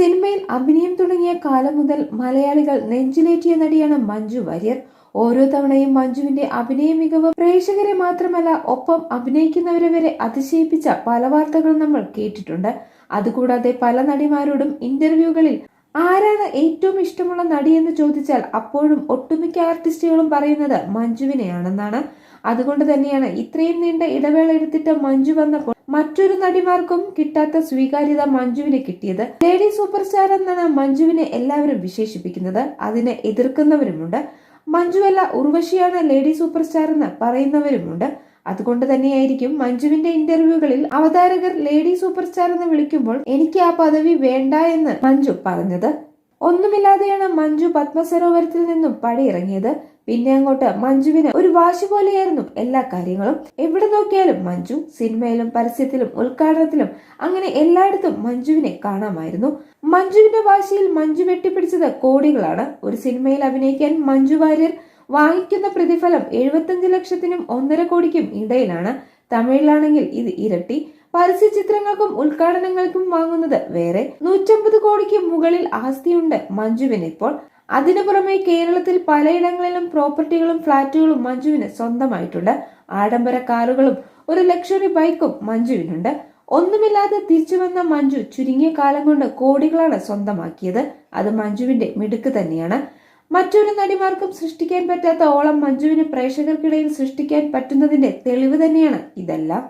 സിനിമയിൽ അഭിനയം തുടങ്ങിയ കാലം മുതൽ മലയാളികൾ നെഞ്ചിലേറ്റിയ നടിയാണ് മഞ്ജു വാര്യർ. ഓരോ തവണയും മഞ്ജുവിന്റെ അഭിനയ മികവ് പ്രേക്ഷകരെ മാത്രമല്ല ഒപ്പം അഭിനയിക്കുന്നവരെ വരെ അതിശയിപ്പിച്ച പല വാർത്തകളും നമ്മൾ കേട്ടിട്ടുണ്ട്. അതുകൂടാതെ പല നടിമാരോടും ഇന്റർവ്യൂകളിൽ ആരാണ് ഏറ്റവും ഇഷ്ടമുള്ള നടി എന്ന് ചോദിച്ചാൽ അപ്പോഴും ഒട്ടുമിക്ക ആർട്ടിസ്റ്റുകളും പറയുന്നത് മഞ്ജുവിനെയാണെന്നാണ്. അതുകൊണ്ട് തന്നെയാണ് ഇത്രയും നീണ്ട ഇടവേള എടുത്തിട്ട് മഞ്ജു വന്നപ്പോൾ മറ്റൊരു നടിമാർക്കും കിട്ടാത്ത സ്വീകാര്യത മഞ്ജുവിന് കിട്ടിയത്. ലേഡി സൂപ്പർ സ്റ്റാർ എന്നാണ് മഞ്ജുവിനെ എല്ലാവരും വിശേഷിപ്പിക്കുന്നത്. അതിനെ എതിർക്കുന്നവരുമുണ്ട്. മഞ്ജുവല്ല ഉർവശിയാണ് ലേഡി സൂപ്പർ സ്റ്റാർ എന്ന് പറയുന്നവരുമുണ്ട്. അതുകൊണ്ട് തന്നെയായിരിക്കും മഞ്ജുവിന്റെ ഇന്റർവ്യൂകളിൽ അവതാരകർ ലേഡി സൂപ്പർ സ്റ്റാർ എന്ന് വിളിക്കുമ്പോൾ എനിക്ക് ആ പദവി വേണ്ട എന്ന് മഞ്ജു പറഞ്ഞത്. ഒന്നുമില്ലാതെയാണ് മഞ്ജു പത്മസരോവരത്തിൽ നിന്നും പടിയിറങ്ങിയത്. പിന്നെ അങ്ങോട്ട് മഞ്ജുവിന് ഒരു വാശി പോലെയായിരുന്നു എല്ലാ കാര്യങ്ങളും. എവിടെ നോക്കിയാലും മഞ്ജു സിനിമയിലും പരസ്യത്തിലും ഉദ്ഘാടനത്തിലും അങ്ങനെ എല്ലായിടത്തും മഞ്ജുവിനെ കാണാമായിരുന്നു. മഞ്ജുവിന്റെ വാശിയിൽ മഞ്ജു വെട്ടിപ്പിടിച്ചത് കോടികളാണ്. ഒരു സിനിമയിൽ അഭിനയിക്കാൻ മഞ്ജു വാര്യർ വാങ്ങിക്കുന്ന പ്രതിഫലം എഴുപത്തഞ്ച് ലക്ഷത്തിനും ഒന്നര കോടിക്കും ഇടയിലാണ്. തമിഴിലാണെങ്കിൽ ഇത് ഇരട്ടി. പരസ്യ ചിത്രങ്ങൾക്കും ഉദ്ഘാടനങ്ങൾക്കും വാങ്ങുന്നത് വേറെ. നൂറ്റമ്പത് കോടിക്ക് മുകളിൽ ആസ്തിയുണ്ട് മഞ്ജുവിന് ഇപ്പോൾ. അതിനു പുറമെ കേരളത്തിൽ പലയിടങ്ങളിലും പ്രോപ്പർട്ടികളും ഫ്ളാറ്റുകളും മഞ്ജുവിന് സ്വന്തമായിട്ടുണ്ട്. ആഡംബര കാറുകളും ഒരു ലക്ഷറി ബൈക്കും മഞ്ജുവിനുണ്ട്. ഒന്നുമില്ലാതെ തിരിച്ചു വന്ന മഞ്ജു ചുരുങ്ങിയ കാലം കൊണ്ട് കോടികളാണ് സ്വന്തമാക്കിയത്. അത് മഞ്ജുവിന്റെ മിടുക്ക് തന്നെയാണ്. മറ്റൊരു നടിമാർക്കും സൃഷ്ടിക്കാൻ പറ്റാത്ത ഓളം മഞ്ജുവിന് പ്രേക്ഷകർക്കിടയിൽ സൃഷ്ടിക്കാൻ പറ്റുന്നതിന്റെ തെളിവ് തന്നെയാണ് ഇതെല്ലാം.